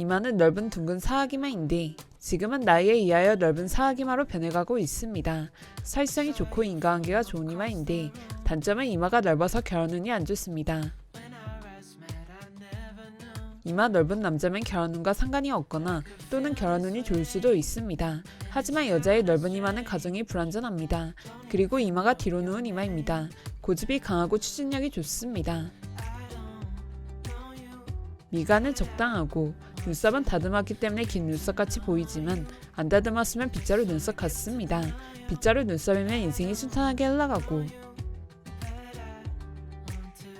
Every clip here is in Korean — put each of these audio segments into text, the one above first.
이마는 넓은 둥근 사하기마인데 지금은 나이에 의하여 넓은 사하기마로 변해가고 있습니다. 사실성이 좋고 인과관계가 좋은 이마인데 단점은 이마가 넓어서 결혼운이 안 좋습니다. 이마 넓은 남자면 결혼운과 상관이 없거나 또는 결혼운이 좋을 수도 있습니다. 하지만 여자의 넓은 이마는 가정이 불안전합니다. 그리고 이마가 뒤로 누운 이마입니다. 고집이 강하고 추진력이 좋습니다. 미간은 적당하고 눈썹은 다듬었기 때문에 긴 눈썹같이 보이지만 안 다듬었으면 빗자루 눈썹 같습니다. 빗자루 눈썹이면 인생이 순탄하게 흘러가고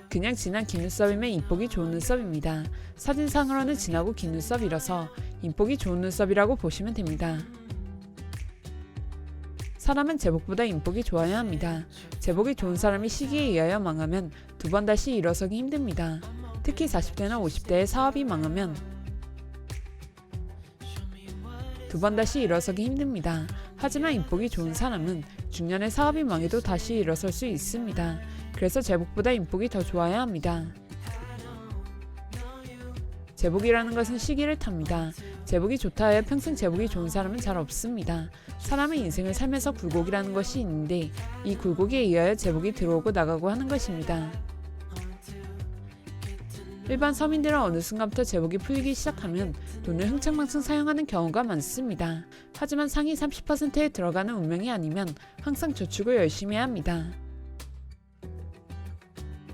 그냥 진한 긴 눈썹이면 인복이 좋은 눈썹입니다. 사진상으로는 진하고 긴 눈썹이라서 인복이 좋은 눈썹이라고 보시면 됩니다. 사람은 제복보다 인복이 좋아야 합니다. 제복이 좋은 사람이 시기에 의하여 망하면 두 번 다시 일어서기 힘듭니다. 특히 40대나 50대의 사업이 망하면 두 번 다시 일어서기 힘듭니다. 하지만 인복이 좋은 사람은 중년에 사업이 망해도 다시 일어설 수 있습니다. 그래서 제복보다 인복이 더 좋아야 합니다. 제복이라는 것은 시기를 탑니다. 제복이 좋다 하여 평생 제복이 좋은 사람은 잘 없습니다. 사람의 인생을 살면서 굴곡이라는 것이 있는데 이 굴곡에 의하여 제복이 들어오고 나가고 하는 것입니다. 일반 서민들은 어느 순간부터 제복이 풀리기 시작하면 돈을 흥청망청 사용하는 경우가 많습니다. 하지만 상위 30%에 들어가는 운명이 아니면 항상 저축을 열심히 합니다.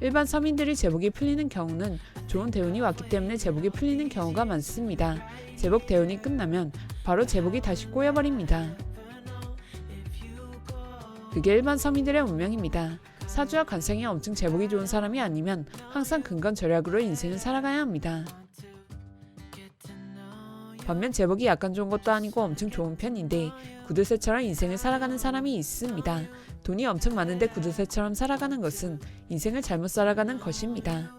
일반 서민들이 제복이 풀리는 경우는 좋은 대운이 왔기 때문에 제복이 풀리는 경우가 많습니다. 제복 대운이 끝나면 바로 제복이 다시 꼬여버립니다. 그게 일반 서민들의 운명입니다. 사주와 관상이 엄청 제복이 좋은 사람이 아니면 항상 근건 절약으로 인생을 살아가야 합니다. 반면 제복이 약간 좋은 것도 아니고 엄청 좋은 편인데 구두쇠처럼 인생을 살아가는 사람이 있습니다. 돈이 엄청 많은데 구두쇠처럼 살아가는 것은 인생을 잘못 살아가는 것입니다.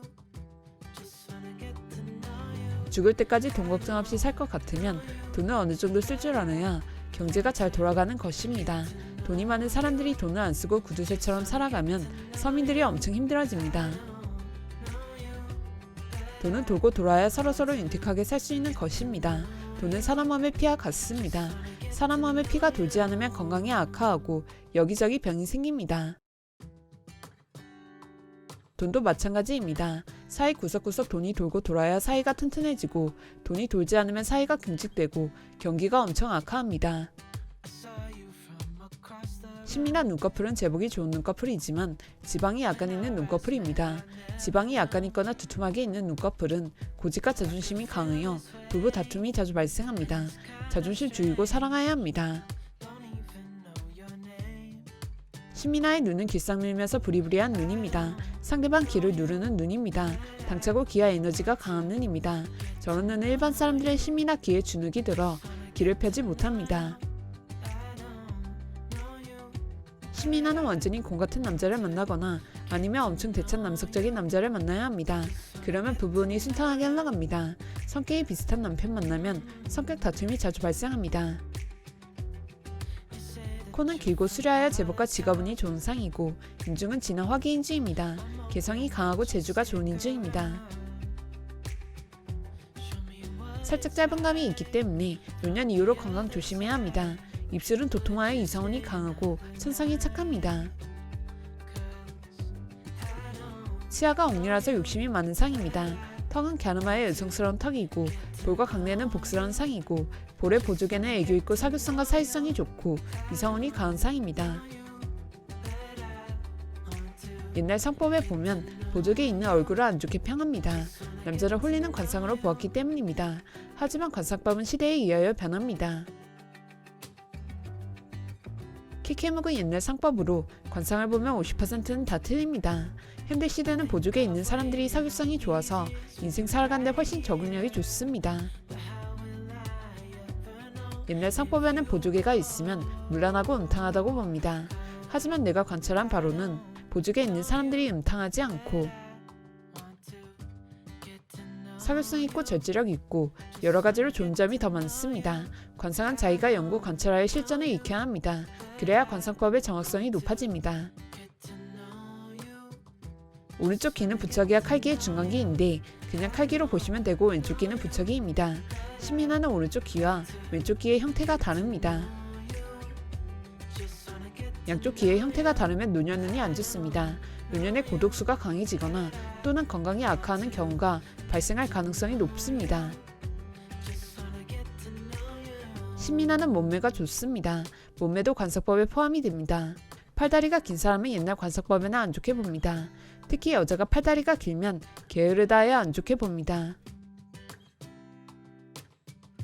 죽을 때까지 돈 걱정 없이 살 것 같으면 돈을 어느 정도 쓸줄 알아야 경제가 잘 돌아가는 것입니다. 돈이 많은 사람들이 돈을 안 쓰고 구두쇠처럼 살아가면 서민들이 엄청 힘들어집니다. 돈은 돌고 돌아야 서로서로 윤택하게 살 수 있는 것입니다. 돈은 사람 마음의 피와 같습니다. 사람 마음의 피가 돌지 않으면 건강이 악화하고 여기저기 병이 생깁니다. 돈도 마찬가지입니다. 사이 구석구석 돈이 돌고 돌아야 사이가 튼튼해지고 돈이 돌지 않으면 사이가 경직되고 경기가 엄청 악화합니다. 심리나 눈꺼풀은 제복이 좋은 눈꺼풀이지만 지방이 약간 있는 눈꺼풀입니다. 지방이 약간 있거나 두툼하게 있는 눈꺼풀은 고집과 자존심이 강하여 부부 다툼이 자주 발생합니다. 자존심 죽이고 사랑해야 합니다. 신민아의 눈은 길상 밀면서 부리부리한 눈입니다. 상대방 귀를 누르는 눈입니다. 당차고 귀와 에너지가 강한 눈입니다. 저런 눈은 일반 사람들의 신민아 귀에 주눅이 들어 귀를 펴지 못합니다. 신민아는 완전히 공 같은 남자를 만나거나 아니면 엄청 대찬 남성적인 남자를 만나야 합니다. 그러면 부부운이 순탄하게 흘러갑니다. 성격이 비슷한 남편 만나면 성격 다툼이 자주 발생합니다. 코는 길고 수려하여 제복과 직업운이 좋은 상이고 인중은 진한 화기인주입니다. 개성이 강하고 재주가 좋은 인주입니다. 살짝 짧은 감이 있기 때문에 노년 이후로 건강 조심해야 합니다. 입술은 도통하여 이성운이 강하고 천상이 착합니다. 치아가 억울해서 욕심이 많은 상입니다. 턱은 갸름하여 여성스러운 턱이고 볼과 강내는 복스러운 상이고 볼의 보조개는 애교 있고 사교성과 사회성이 좋고 이성운이 강한 상입니다. 옛날 성법에 보면 보조개 있는 얼굴을 안 좋게 평합니다. 남자를 홀리는 관상으로 보았기 때문입니다. 하지만 관상법은 시대에 의하여 변합니다. 키케묵은 옛날 상법으로 관상을 보면 50%는 다 틀립니다. 현대 시대는 보조개 있는 사람들이 사교성이 좋아서 인생 살아가는데 훨씬 적응력이 좋습니다. 옛날 상법에는 보조개가 있으면 문란하고 음탕하다고 봅니다. 하지만 내가 관찰한 바로는 보조개 있는 사람들이 음탕하지 않고 사교성 있고 절제력 있고 여러 가지로 좋은 점이 더 많습니다. 관상은 자기가 연구 관찰하여 실전에 익혀야 합니다. 그래야 관상법의 정확성이 높아집니다. 오른쪽 귀는 부척이와 칼기의 중간기인데 그냥 칼기로 보시면 되고 왼쪽 귀는 부척이입니다. 신민아는 오른쪽 귀와 왼쪽 귀의 형태가 다릅니다. 양쪽 귀의 형태가 다르면 노년운이 안 좋습니다. 노년의 고독수가 강해지거나 또는 건강이 악화하는 경우가 발생할 가능성이 높습니다. 신민아는 몸매가 좋습니다. 몸매도 관석법에 포함이 됩니다. 팔다리가 긴 사람은 옛날 관석법에는 안 좋게 봅니다. 특히 여자가 팔다리가 길면 게으르다에 안 좋게 봅니다.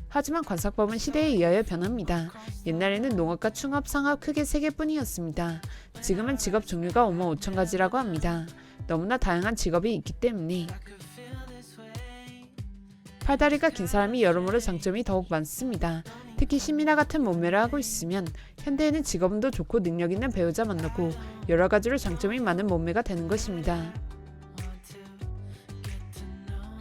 하지만 관석법은 시대에 의하여 변합니다. 옛날에는 농업과 충업, 상업 크게 세 개뿐이었습니다. 지금은 직업 종류가 5만 5천 가지라고 합니다. 너무나 다양한 직업이 있기 때문에 팔다리가 긴 사람이 여러모로 장점이 더욱 많습니다. 특히 시민아 같은 몸매를 하고 있으면 현대에는 직업운도 좋고 능력 있는 배우자 만나고 여러 가지로 장점이 많은 몸매가 되는 것입니다.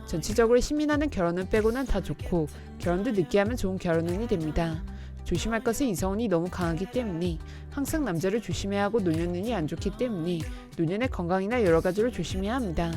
전체적으로 시민아는 결혼은 빼고는 다 좋고 결혼도 늦게 하면 좋은 결혼운이 됩니다. 조심할 것은 이성운이 너무 강하기 때문에 항상 남자를 조심해야 하고 노년운이 안 좋기 때문에 노년의 건강이나 여러 가지로 조심해야 합니다.